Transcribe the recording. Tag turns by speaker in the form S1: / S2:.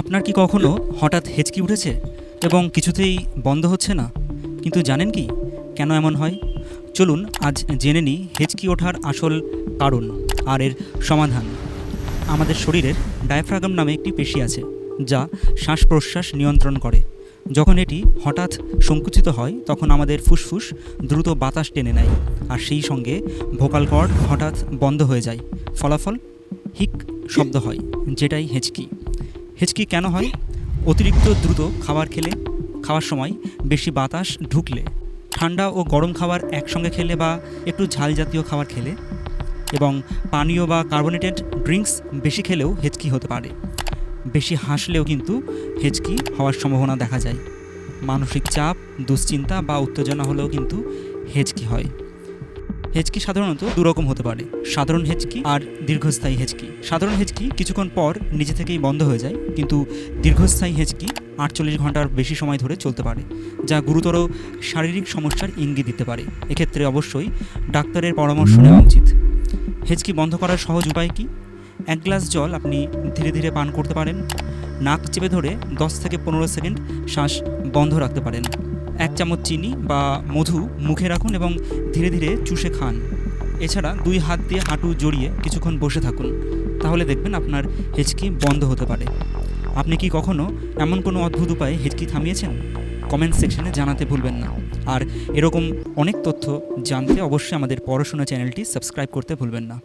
S1: আপনার কি কখনো হঠাৎ হেঁচকি উঠেছে এবং কিছুতেই বন্ধ হচ্ছে না? কিন্তু জানেন কি, কেন এমন হয়? চলুন আজ জেনে নিই হেঁচকি ওঠার আসল কারণ আর এর সমাধান। আমাদের শরীরের ডায়াফ্রাগাম নামে একটি পেশি আছে, যা শ্বাস প্রশ্বাস নিয়ন্ত্রণ করে। যখন এটি হঠাৎ সংকুচিত হয়, তখন আমাদের ফুসফুস দ্রুত বাতাস টেনে নেয় আর সেই সঙ্গে ভোকাল কর্ড হঠাৎ বন্ধ হয়ে যায়। ফলাফল হিক শব্দ হয়, যেটাই হেঁচকি। হেঁচকি কেন হয়? অতিরিক্ত দ্রুত খাবার খেলে, খাওয়ার সময় বেশি বাতাস ঢুকলে, ঠান্ডা ও গরম খাবার একসঙ্গে খেলে বা একটু ঝাল জাতীয় খাবার খেলে, এবং পানীয় বা কার্বোনেটেড ড্রিঙ্কস বেশি খেলেও হেঁচকি হতে পারে। বেশি হাসলেও কিন্তু হেঁচকি হওয়ার সম্ভাবনা দেখা যায়। মানসিক চাপ, দুশ্চিন্তা বা উত্তেজনা হলেও কিন্তু হেঁচকি হয়। হেঁচকি সাধারণত দুরকম হতে পারে। সাধারণ হেঁচকি আর দীর্ঘস্থায়ী হেঁচকি। সাধারণ হেঁচকি কিছুক্ষণ পর নিজে থেকেই বন্ধ হয়ে যায়, কিন্তু দীর্ঘস্থায়ী হেঁচকি আটচল্লিশ ঘণ্টার বেশি সময় ধরে চলতে পারে, যা গুরুতর শারীরিক সমস্যার ইঙ্গিত দিতে পারে। এক্ষেত্রে অবশ্যই ডাক্তারের পরামর্শ নেওয়া উচিত। হেঁচকি বন্ধ করার সহজ উপায় কি? এক গ্লাস জল আপনি ধীরে ধীরে পান করতে পারেন। নাক চেপে ধরে দশ থেকে পনেরো সেকেন্ড শ্বাস বন্ধ রাখতে পারেন। এক চামচ চিনি বা মধু মুখে রাখুন এবং ধীরে ধীরে চুষে খান। এছাড়া দুই হাত দিয়ে হাঁটু জড়িয়ে কিছুক্ষণ বসে থাকুন। তাহলে দেখবেন আপনার হেঁচকি বন্ধ হতে পারে। আপনি কি কখনো এমন কোনো অদ্ভুত উপায়ে হেঁচকি থামিয়েছেন? কমেন্ট সেকশনে জানাতে ভুলবেন না। আর এরকম অনেক তথ্য জানতে অবশ্যই আমাদের পড়াশোনা চ্যানেলটি সাবস্ক্রাইব করতে ভুলবেন না।